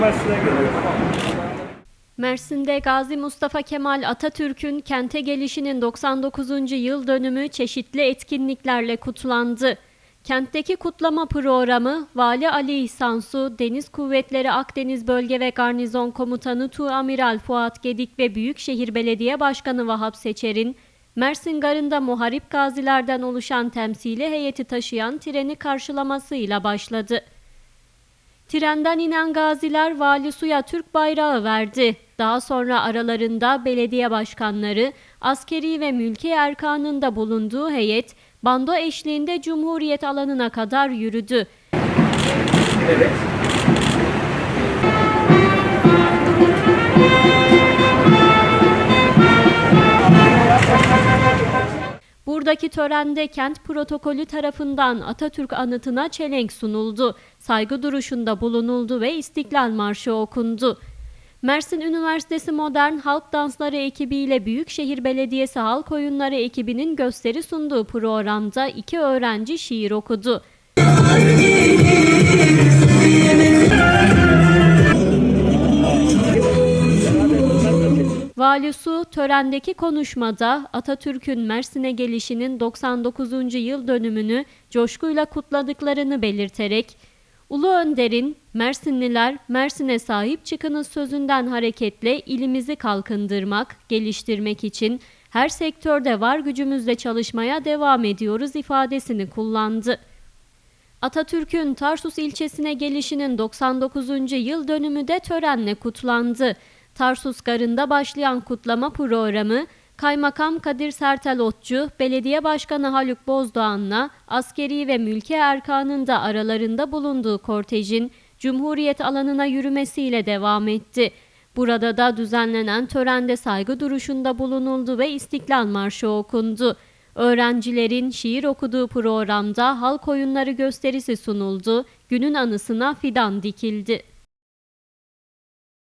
Mersin'e geliyor. Mersin'de Gazi Mustafa Kemal Atatürk'ün kente gelişinin 99. yıl dönümü çeşitli etkinliklerle kutlandı. Kentteki kutlama programı Vali Ali İhsansu, Deniz Kuvvetleri Akdeniz Bölge ve Garnizon Komutanı Tuamiral Fuat Gedik ve Büyükşehir Belediye Başkanı Vahap Seçer'in Mersin Garı'nda muharip gazilerden oluşan temsili heyeti taşıyan treni karşılamasıyla başladı. Trenden inen gaziler Vali Su'ya Türk bayrağı verdi. Daha sonra aralarında belediye başkanları, askeri ve mülki erkanında bulunduğu heyet, bando eşliğinde Cumhuriyet alanına kadar yürüdü. Buradaki törende kent protokolü tarafından Atatürk anıtına çelenk sunuldu. Saygı duruşunda bulunuldu ve İstiklal Marşı okundu. Mersin Üniversitesi Modern Halk Dansları ekibiyle Büyükşehir Belediyesi Halk Oyunları ekibinin gösteri sunduğu programda iki öğrenci şiir okudu. Vali Su törendeki konuşmada Atatürk'ün Mersin'e gelişinin 99. yıl dönümünü coşkuyla kutladıklarını belirterek Ulu Önder'in Mersinliler Mersin'e sahip çıkınız sözünden hareketle ilimizi kalkındırmak, geliştirmek için her sektörde var gücümüzle çalışmaya devam ediyoruz ifadesini kullandı. Atatürk'ün Tarsus ilçesine gelişinin 99. yıl dönümü de törenle kutlandı. Tarsus Garı'nda başlayan kutlama programı Kaymakam Kadir Sertel Otçu, Belediye Başkanı Haluk Bozdoğan'la askeri ve mülki erkanın da aralarında bulunduğu kortejin Cumhuriyet alanına yürümesiyle devam etti. Burada da düzenlenen törende saygı duruşunda bulunuldu ve İstiklal Marşı okundu. Öğrencilerin şiir okuduğu programda halk oyunları gösterisi sunuldu, günün anısına fidan dikildi.